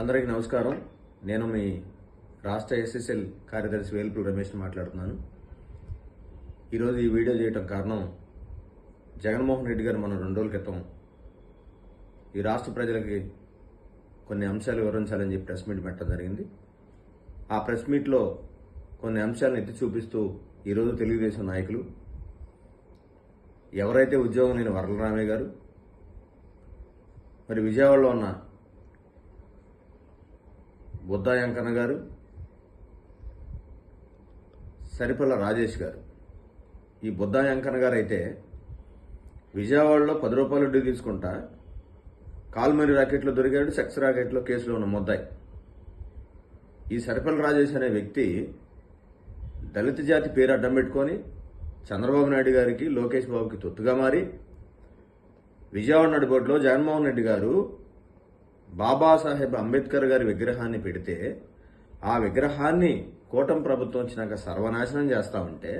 అందరికీ నమస్కారం. నేను మీ రాష్ట్ర ఎస్ఎస్ఎల్ కార్యదర్శి వేల్పుల రమేష్ మాట్లాడుతున్నాను. ఈరోజు ఈ వీడియో చేయటం కారణం జగన్మోహన్ రెడ్డి గారు మనం రెండు రోజుల క్రితం ఈ రాష్ట్ర ప్రజలకి కొన్ని అంశాలు వివరించాలని చెప్పి ప్రెస్ మీట్ పెట్టడం జరిగింది. ఆ ప్రెస్ మీట్లో కొన్ని అంశాలను ఎత్తి చూపిస్తూ ఈరోజు తెలుగుదేశం నాయకులు ఎవరైతే ఉద్యోగం లేని వరలరామయ్య గారు మరి విజయవాడలో ఉన్న బుద్ధాయంకన్న గారు సరిపల్ల రాజేష్ గారు. ఈ బుద్ధాయంకన్న గారు అయితే విజయవాడలో పది రూపాయలు వడ్డీ తీసుకుంటా కాల్మరి రాకెట్లో దొరికాడు సెక్స్ రాకెట్లో కేసులో ఉన్న ముద్దాయి. ఈ సరిపల్ల రాజేష్ అనే వ్యక్తి దళిత జాతి పేరు అడ్డం పెట్టుకొని చంద్రబాబు నాయుడు గారికి లోకేష్ బాబుకి తొత్తుగా మారి విజయవాడ నడిబొడ్లో జగన్మోహన్ రెడ్డి గారు బాబాసాహెబ్ అంబేద్కర్ గారి విగ్రహాన్ని పెడితే ఆ విగ్రహాన్ని కూటమి ప్రభుత్వం వచ్చినాక సర్వనాశనం చేస్తా ఉంటే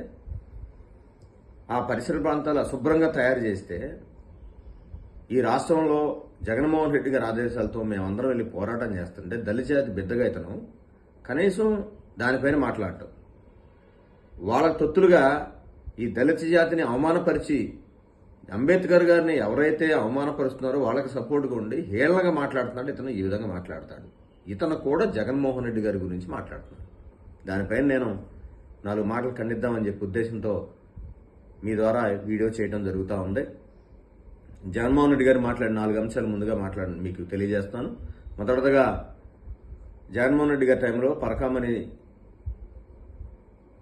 ఆ పరిసర ప్రాంతాలు అశుభ్రంగా తయారు చేస్తే ఈ రాష్ట్రంలో జగన్మోహన్ రెడ్డి గారి ఆదేశాలతో మేమందరం వెళ్ళి పోరాటం చేస్తుంటే దళిత జాతి బిడ్డగా ఇతను కనీసం దానిపైన మాట్లాడటం. వాళ్ళ తొత్తులుగా ఈ దళిత జాతిని అవమానపరిచి అంబేద్కర్ గారిని ఎవరైతే అవమానపరుస్తున్నారో వాళ్ళకి సపోర్ట్గా ఉండి హేళనగా మాట్లాడుతున్నాడు ఇతను ఈ విధంగా మాట్లాడతాడు. ఇతను కూడా జగన్మోహన్ రెడ్డి గారి గురించి మాట్లాడుతున్నాడు. దానిపైన నేను నాలుగు మాటలు ఖండిద్దామని చెప్పి ఉద్దేశంతో మీ ద్వారా వీడియో చేయడం జరుగుతూ ఉంది. జగన్మోహన్ రెడ్డి గారు మాట్లాడిన నాలుగు అంశాలు ముందుగా మాట్లాడి మీకు తెలియజేస్తాను. మొదటగా జగన్మోహన్ రెడ్డి గారి టైంలో పరకామని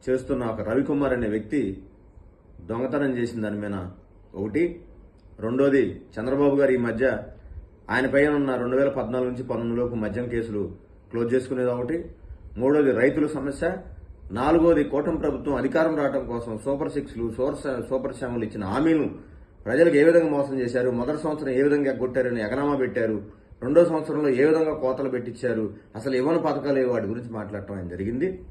చేస్తున్న ఒక రవికుమార్ అనే వ్యక్తి దొంగతనం చేసిన దాని మీద ఒకటి. రెండోది చంద్రబాబు గారు ఈ మధ్య ఆయన పైన ఉన్న రెండు వేల పద్నాలుగు నుంచి పంతొమ్మిదిలోపు మద్యం కేసులు క్లోజ్ చేసుకునేది ఒకటి. మూడోది రైతుల సమస్య. నాలుగోది కూటమి ప్రభుత్వం అధికారం రావడం కోసం సూపర్ సిక్స్లు సూపర్ సూపర్ సెవెన్లు ఇచ్చిన హామీలు ప్రజలకు ఏ విధంగా మోసం చేశారు? మొదటి సంవత్సరం ఏ విధంగా కొట్టారని ఎగనామా పెట్టారు? రెండో సంవత్సరంలో ఏ విధంగా కోతలు పెట్టించారు? అసలు ఇవ్వని పథకాలు వాటి గురించి మాట్లాడటం ఆయన జరిగింది.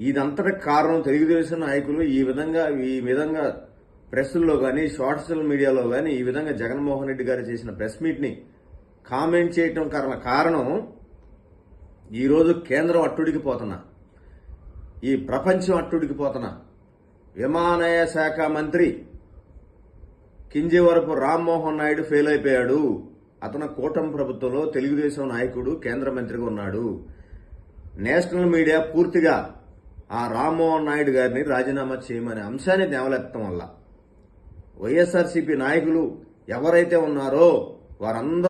ఇదంతటి కారణం తెలుగుదేశం నాయకులు ఈ విధంగా ఈ విధంగా ప్రెస్లో కానీ సోషల్ మీడియాలో కానీ ఈ విధంగా జగన్మోహన్ రెడ్డి గారు చేసిన ప్రెస్ మీట్ని కామెంట్ చేయటం కారణ కారణం ఈరోజు కేంద్రం అట్టుడికి పోతున్నా ఈ ప్రపంచం అట్టుడికి పోతున్నా విమానయ శాఖ మంత్రి కింజవరపు రామ్మోహన్ నాయుడు ఫెయిల్ అయిపోయాడు. అతను కూటమి ప్రభుత్వంలో తెలుగుదేశం నాయకుడు కేంద్ర మంత్రిగా ఉన్నాడు. నేషనల్ మీడియా పూర్తిగా ఆ రామ్మోహన్ నాయుడు గారిని రాజీనామా చేయమనే అంశాన్ని దేవలెత్తడం వల్ల వైఎస్ఆర్సీపీ నాయకులు ఎవరైతే ఉన్నారో వారందరూ